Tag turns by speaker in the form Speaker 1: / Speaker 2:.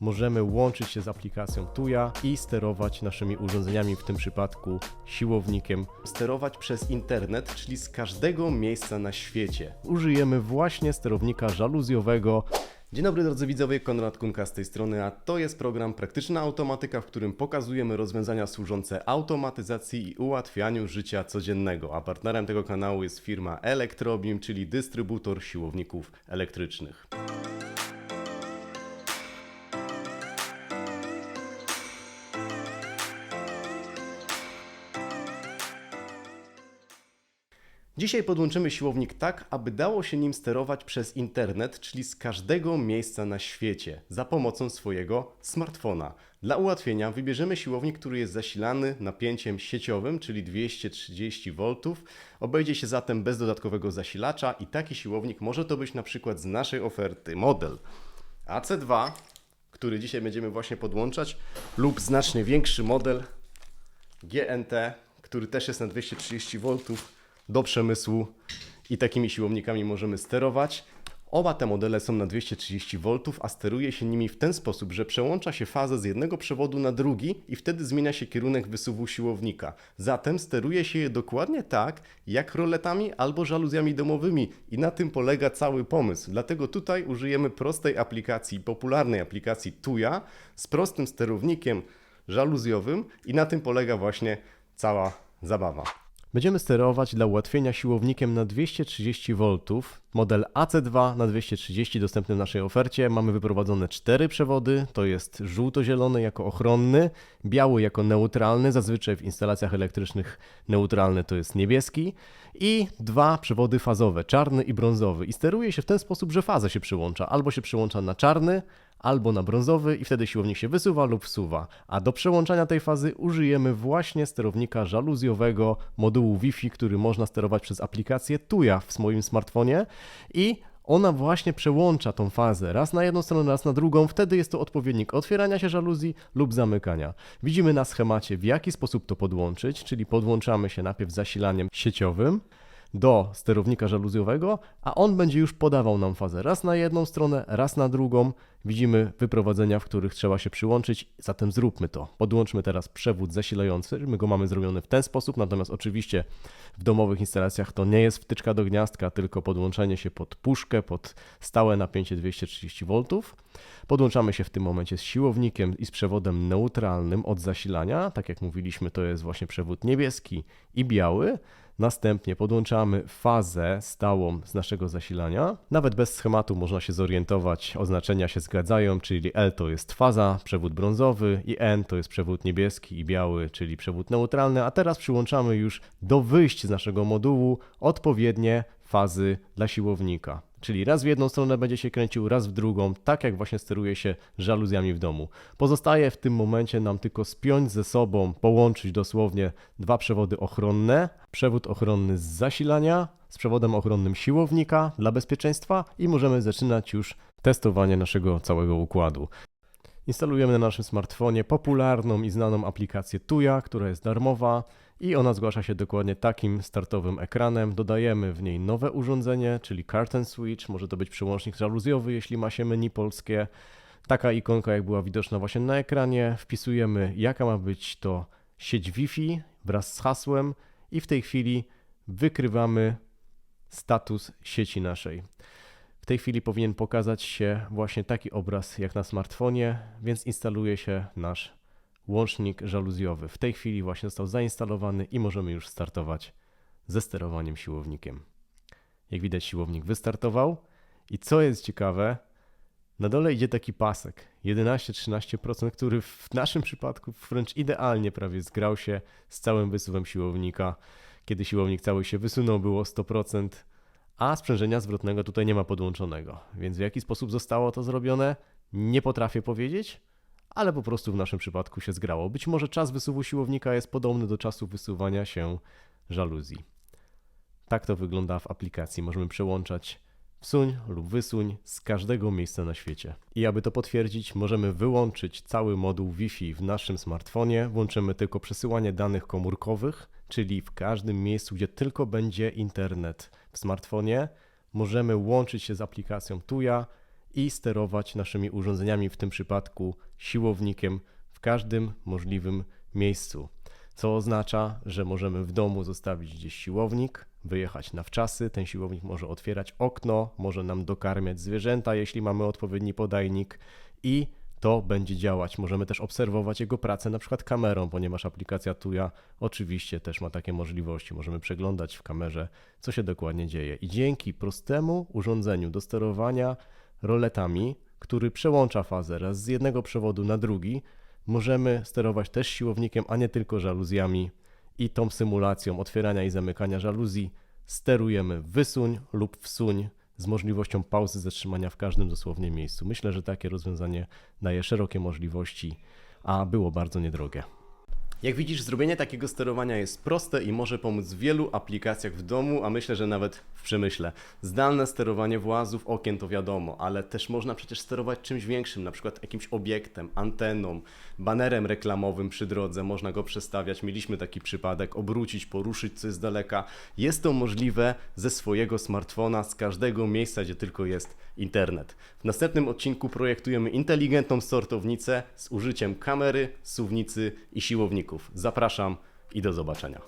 Speaker 1: możemy łączyć się z aplikacją Tuya i sterować naszymi urządzeniami, w tym przypadku siłownikiem. Sterować przez internet, czyli z każdego miejsca na świecie. Użyjemy właśnie sterownika żaluzjowego. Dzień dobry drodzy widzowie, Konrad Kunka z tej strony, a to jest program Praktyczna Automatyka, w którym pokazujemy rozwiązania służące automatyzacji i ułatwianiu życia codziennego. A partnerem tego kanału jest firma Electrobim, czyli dystrybutor siłowników elektrycznych. Dzisiaj podłączymy siłownik tak, aby dało się nim sterować przez internet, czyli z każdego miejsca na świecie, za pomocą swojego smartfona. Dla ułatwienia wybierzemy siłownik, który jest zasilany napięciem sieciowym, czyli 230 V. Obejdzie się zatem bez dodatkowego zasilacza i taki siłownik może to być na przykład z naszej oferty model AC2, który dzisiaj będziemy właśnie podłączać, lub znacznie większy model GNT, który też jest na 230 V do przemysłu i takimi siłownikami możemy sterować. Oba te modele są na 230 V, a steruje się nimi w ten sposób, że przełącza się fazę z jednego przewodu na drugi i wtedy zmienia się kierunek wysuwu siłownika. Zatem steruje się je dokładnie tak, jak roletami albo żaluzjami domowymi i na tym polega cały pomysł. Dlatego tutaj użyjemy prostej aplikacji, popularnej aplikacji Tuya z prostym sterownikiem żaluzjowym i na tym polega właśnie cała zabawa. Będziemy sterować dla ułatwienia siłownikiem na 230 V. Model AC2 na 230 dostępny w naszej ofercie. Mamy wyprowadzone cztery przewody. To jest żółto-zielony jako ochronny, biały jako neutralny. Zazwyczaj w instalacjach elektrycznych neutralny to jest niebieski. I dwa przewody fazowe, czarny i brązowy. I steruje się w ten sposób, że fazę się przyłącza. Albo się przyłącza na czarny, albo na brązowy i wtedy siłownik się wysuwa lub wsuwa. A do przełączania tej fazy użyjemy właśnie sterownika żaluzjowego modułu Wi-Fi, który można sterować przez aplikację Tuya w swoim smartfonie i ona właśnie przełącza tą fazę raz na jedną stronę, raz na drugą. Wtedy jest to odpowiednik otwierania się żaluzji lub zamykania. Widzimy na schemacie, w jaki sposób to podłączyć, czyli podłączamy się najpierw zasilaniem sieciowym do sterownika żaluzjowego, a on będzie już podawał nam fazę raz na jedną stronę, raz na drugą. Widzimy wyprowadzenia, w których trzeba się przyłączyć, zatem zróbmy to. Podłączmy teraz przewód zasilający, my go mamy zrobiony w ten sposób, natomiast oczywiście w domowych instalacjach to nie jest wtyczka do gniazdka, tylko podłączenie się pod puszkę, pod stałe napięcie 230 V. Podłączamy się w tym momencie z siłownikiem i z przewodem neutralnym od zasilania. Tak jak mówiliśmy, to jest właśnie przewód niebieski i biały. Następnie podłączamy fazę stałą z naszego zasilania. Nawet bez schematu można się zorientować, oznaczenia się zgadzają, czyli L to jest faza, przewód brązowy i N to jest przewód niebieski i biały, czyli przewód neutralny. A teraz przyłączamy już do wyjść z naszego modułu odpowiednie fazy dla siłownika. Czyli raz w jedną stronę będzie się kręcił, raz w drugą, tak jak właśnie steruje się żaluzjami w domu. Pozostaje w tym momencie nam tylko spiąć ze sobą, połączyć dosłownie dwa przewody ochronne. Przewód ochronny z zasilania z przewodem ochronnym siłownika dla bezpieczeństwa i możemy zaczynać już testowanie naszego całego układu. Instalujemy na naszym smartfonie popularną i znaną aplikację Tuya, która jest darmowa i ona zgłasza się dokładnie takim startowym ekranem. Dodajemy w niej nowe urządzenie, czyli Curtain Switch, może to być przełącznik żaluzjowy, jeśli ma się menu polskie. Taka ikonka, jak była widoczna właśnie na ekranie. Wpisujemy, jaka ma być to sieć Wi-Fi wraz z hasłem i w tej chwili wykrywamy status sieci naszej. W tej chwili powinien pokazać się właśnie taki obraz jak na smartfonie, więc instaluje się nasz łącznik żaluzjowy. W tej chwili właśnie został zainstalowany i możemy już startować ze sterowaniem siłownikiem. Jak widać, siłownik wystartował. I co jest ciekawe, na dole idzie taki pasek 11-13%, który w naszym przypadku wręcz idealnie prawie zgrał się z całym wysuwem siłownika. Kiedy siłownik cały się wysunął, było 100%, a sprzężenia zwrotnego tutaj nie ma podłączonego. Więc w jaki sposób zostało to zrobione, nie potrafię powiedzieć, ale po prostu w naszym przypadku się zgrało. Być może czas wysuwu siłownika jest podobny do czasu wysuwania się żaluzji. Tak to wygląda w aplikacji. Możemy przełączać wsuń lub wysuń z każdego miejsca na świecie. I aby to potwierdzić, możemy wyłączyć cały moduł Wi-Fi w naszym smartfonie. Włączymy tylko przesyłanie danych komórkowych, czyli w każdym miejscu, gdzie tylko będzie internet w smartfonie, możemy łączyć się z aplikacją Tuya i sterować naszymi urządzeniami, w tym przypadku siłownikiem, w każdym możliwym miejscu. Co oznacza, że możemy w domu zostawić gdzieś siłownik, wyjechać na wczasy. Ten siłownik może otwierać okno, może nam dokarmiać zwierzęta, jeśli mamy odpowiedni podajnik i to będzie działać. Możemy też obserwować jego pracę na przykład kamerą, ponieważ aplikacja Tuya oczywiście też ma takie możliwości. Możemy przeglądać w kamerze, co się dokładnie dzieje. I dzięki prostemu urządzeniu do sterowania roletami, który przełącza fazę raz z jednego przewodu na drugi, możemy sterować też siłownikiem, a nie tylko żaluzjami. I tą symulacją otwierania i zamykania żaluzji sterujemy wysuń lub wsuń z możliwością pauzy zatrzymania w każdym dosłownie miejscu. Myślę, że takie rozwiązanie daje szerokie możliwości, a było bardzo niedrogie. Jak widzisz, zrobienie takiego sterowania jest proste i może pomóc w wielu aplikacjach w domu, a myślę, że nawet w przemyśle. Zdalne sterowanie włazów, okien to wiadomo, ale też można przecież sterować czymś większym, na przykład jakimś obiektem, anteną, banerem reklamowym przy drodze. Można go przestawiać. Mieliśmy taki przypadek, obrócić, poruszyć coś z daleka. Jest to możliwe ze swojego smartfona, z każdego miejsca, gdzie tylko jest internet. W następnym odcinku projektujemy inteligentną sortownicę z użyciem kamery, suwnicy i Zapraszam i do zobaczenia.